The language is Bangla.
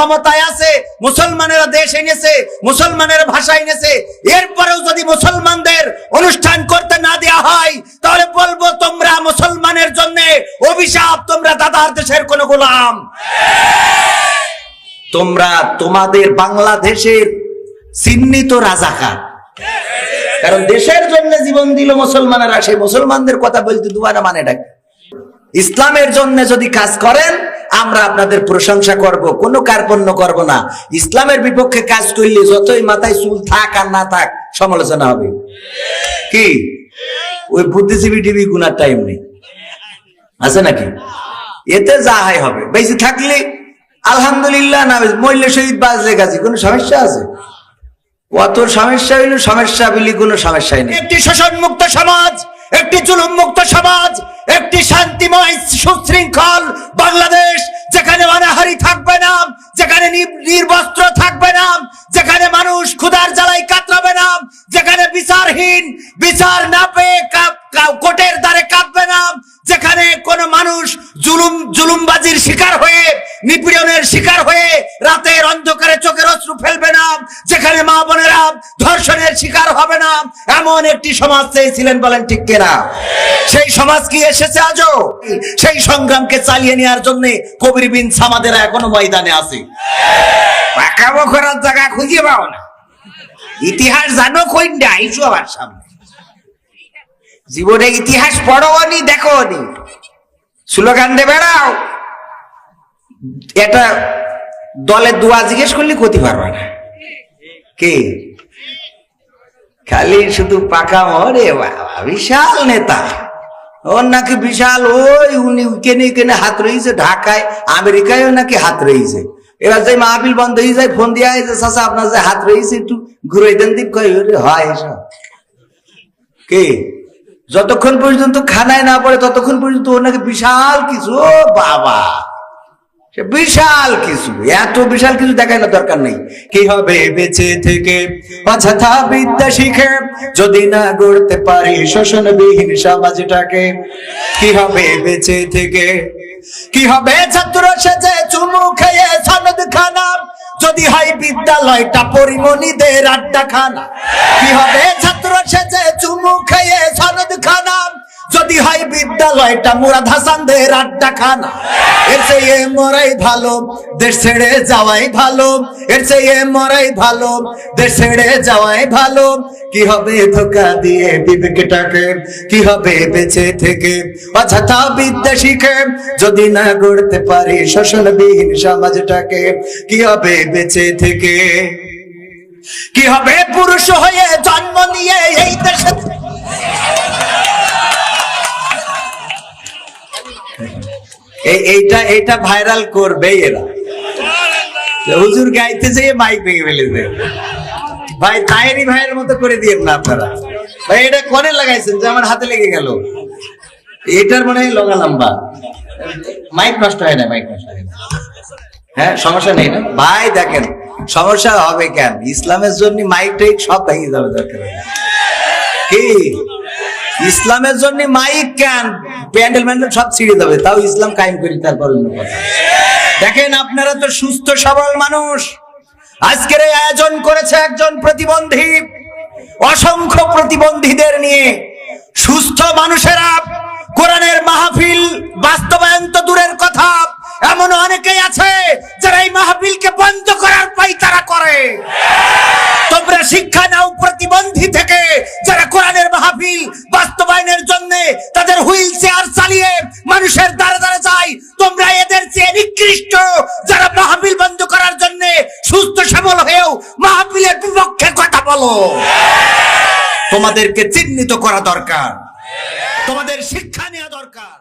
ক্ষমতায় আছে, মুসলমানেরা দেশ এনেছে, মুসলমানের ভাষা এনেছে, এরপরেও যদি মুসলমানদের অনুষ্ঠান করতে না দেওয়া হয়, তাহলে বলব তোমরা মুসলমানের জন্য অভিশাপ, তোমরা দাদার দেশের কোন গোলাম। তোমরা তোমাদের বাংলাদেশের চিহ্নিত রাজাকার। কারণ দেশের জন্য জীবন দিল মুসলমানেরা, সেই মুসলমানদের কথা বলতে দুবারা মানে ডাকে ইসলামের জন্য যদি কাজ করেন আমরা আপনাদের প্রশংসা করব, কোনো কার্পণ্য করব না। ইসলামের বিপক্ষে কাজ করলে যতই মাথায় চুল থাক আর না থাক, সমালোচনা হবে। কি? ওই বুদ্ধিজীবী টিভি গুনার টাইম নেই। আছে নাকি? এতে যা হয় হবে। বেশি থাকলে আলহামদুলিল্লাহ না মহিলা শহীদ বাজলে গাছি কোনো সমস্যা আছে? অত সমস্যা হইল সমস্যা বলি কোনো সমস্যাই নেই। একটি শোষণ মুক্ত সমাজ, একটি জুলুম মুক্ত সমাজ, একটি শান্তিময় সুশৃঙ্খল বাংলাদেশ। যেখানে থাকবে না, যেখানে নির্বস্ত্র থাকবে না, যেখানে মানুষ ক্ষুধার জ্বালাই কাতরাবে না, যেখানে বিচারহীন, বিচার না পেয়ে কা- কা- দ্বারে কাঁদবে না, যেখানে কোনো মানুষ জুলুম জুলুমবাজির শিকার হয়ে, নিপীড়নের শিকার হয়ে রাতের অন্ধকারে চোখের অশ্রু ফেলবে না, যেখানে মা বোনেরা ধর্ষণের শিকার হবে না, এমন একটি সমাজ চেয়েছিলেন বলেন ঠিক কেনা? সেই সমাজ কি এসেছে আজও? সেই সংগ্রামকে চালিয়ে নেওয়ার জন্য কবির বিন সামাদেরা এখনও ময়দানে আছে। পাকাবো করার জায়গা খুঁজে পাও না। ইতিহাস জানো কইন্ডা? আইসো আমার সামনে। জীবনে ইতিহাস পড়ো নি দেখো নি স্লোগান দে বেড়াও। এটা দলের দোয়া জিজ্ঞেস করলে ক্ষতি পারবে না। কে? খালি শুধু পাকা মরে বাবা, বিশাল নেতা। ওর নাকি বিশাল, ওই উনি কেনে কেনে হাত রয়েছে ঢাকায়, আমেরিকায়ও নাকি হাত রয়েছে এবার যে মাহবিল বন্ধ হয়ে যায়, ফোন দিয়া যে চাষা আপনার যে হাত রয়েছে একটু ঘুরে দেন দিন কই হয় এসব। কে? যতক্ষণ পর্যন্ত খানায় না পড়ে, ততক্ষণ পর্যন্ত ওর নাকি বিশাল কিছু বাবা। সে বিশাল কিছু, এত বিশাল কিছু দেখায় না দরকার নেই। কি হবে বেঁচে থেকে? অযথা বিদ্যা শিখে, যদি না গড়তে পারি শোষণবিহীন সমাজটাকে, কি হবে বেঁচে থেকে? কি হবে ছাত্র সেজে চুমু খেয়ে সনদ খানা যদি হয় বিদ্যালয়টা পরিমণিদের আড্ডা খানা কি হবে ছাত্র সেজে চুমু খেয়ে বিদ্যালয়টা মুরাদ হাসানদের আড্ডা খানা এর চেয়ে মরাই ভালো, দেশ ছেড়ে যাওয়াই ভালো। এর চেয়ে মরাই ভালো, দেশ ছেড়ে যাওয়াই ভালো। কি হবে ধোকা দিয়ে বিবেকটাকে? কি হবে বেঁচে থেকে? বিদ্যা শিখে যদি না গড়তে পারি শোষণবিহীন সমাজটাকে, কি হবে বেঁচে থেকে? কি হবে পুরুষ হয়ে জন্ম নিয়ে এই দেশে এইটা এইটা ভাইরাল এরা। হুজুর গাইতে যেয়ে মাইক ভেঙে ফেলেছে। ভাই তাইরি ভাইয়ের মতো করে দিয়ে না আপনারা। ভাই, এটা কনে লাগাইছেন যে আমার হাতে লেগে গেল? এটার লগা লম্বা। মাইক নষ্ট হয় না মাইক নষ্ট হয় না। হ্যাঁ সমস্যা নেই না? ভাই, দেখেন, সমস্যা হবে কেন? ইসলামের জন্য মাইক টাইক সব ভেঙে যাবে দরকার। কি? ইসলামের জন্য মাইক কেন? প্যান্ডেল ম্যান্ডেল সব ছিঁড়ে যাবে তাও ইসলাম কায়েম করি, তারপর অন্য কথা। দেখেন আপনারা তো সুস্থ, সবল মানুষ। আজকের এই আয়োজন করেছে একজন প্রতিবন্ধী, অসংখ্য প্রতিবন্ধীদের নিয়ে। সুস্থ মানুষেরা, কোরআনের মাহফিল বাস্তবায়ন তো দূরের কথা এমন অনেকেই আছে যারা এই মাহফিলকে বন্ধ করার পাই তারা করে। তোমরা শিক্ষা নাও প্রতিবন্ধী থেকে, যারা কোরআনের মাহফিল তাদের হুইল চেয়ার চালিয়ে মানুষের দ্বারে দ্বারে যায়। তোমরা এদের চেয়ে নিকৃষ্ট। যারা মাহফিল বন্ধ করার জন্য সুস্থ, সবল হয়েও মাহফিলের বিপক্ষে কথা বলো। তোমাদেরকে চিহ্নিত করা দরকার। তোমাদের শিক্ষা নেওয়া দরকার।